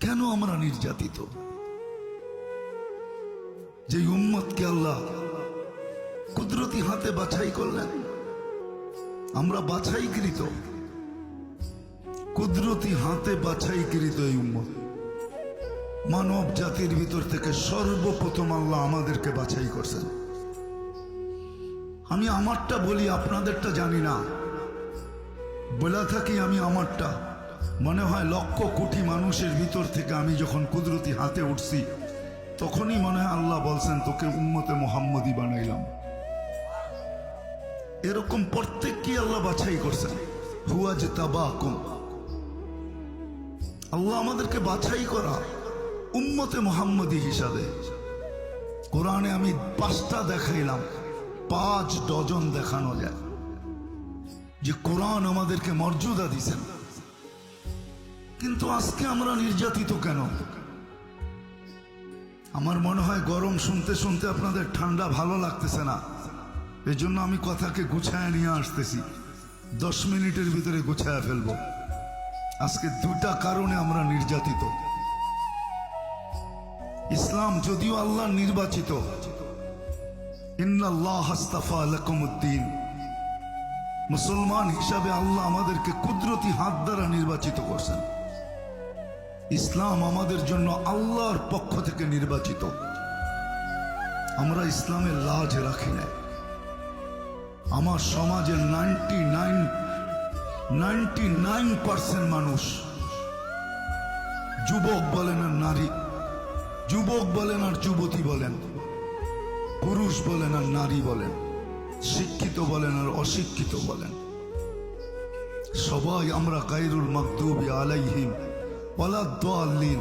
কেন আমরা নির্যাতিত? যে উম্মতকে আল্লাহ কুদরতি হাতে বাছাই করলেন, আমরা বাছাইকৃত। কুদরতি হাতে বাছাইকৃত এই উম্মত। মানব জাতির ভিতর থেকে সর্বপ্রথম আল্লাহ আমাদেরকে বাছাই করছেন। আমি আমারটা বলি, আপনাদেরটা জানি না। বলে থাকি আমি আমারটা। মনে হয় লক্ষ কোটি মানুষের ভিতর থেকে আমি যখন কুদরতি হাতে উঠছি, তখনই মনে হয় আল্লাহ বলছেন, তোকে উম্মতে মোহাম্মদী বানাইলাম। এরকম প্রত্যেককে আল্লাহ বাছাই করছেন। হুয়াজ তাবাকুম আল্লাহ আমাদেরকে বাছাই করা উম্মতে মোহাম্মদী হিসাবে। কোরআনে আমি পাঁচটা দেখাইলাম, পাঁচ ডজন দেখানো যায়। যে কোরআন আমাদেরকে মর্যাদা দিছেন কিন্তু আজকে আমরা নির্যাতিত কেন? আমার মনে হয় গরম শুনতে শুনতে আপনাদের ঠান্ডা ভালো লাগতেছে না। এজন্য আমি কথাকে গুছায় নিয়ে আসতেছি। দশ মিনিটের ভিতরে গুছায় ফেলব। আজকে দুটা কারণে আমরা নির্যাতিত। ইসলাম যদিও আল্লাহ নির্বাচিত, ইন্নাল্লাহ হাস্তাফা লাকুমুদ্দিন। মুসলমান হিসাবে আল্লাহ আমাদেরকে কুদরতি হাত দ্বারা নির্বাচিত করছেন। ইসলাম আমাদের জন্য আল্লাহর পক্ষ থেকে নির্বাচিত। আমরা ইসলামের লাজ রাখি না। আমার সমাজের ninety nine ninety nine percent মানুষ যুবক বলেন আর নারী, যুবক বলেন আর যুবতী বলেন, পুরুষ বলেন আর নারী বলেন, শিক্ষিত বলেন আর অশিক্ষিত বলেন। সবাই আমরা গাইরুল মাকদুবি আলাইহিম ওয়ালা দাল্লিন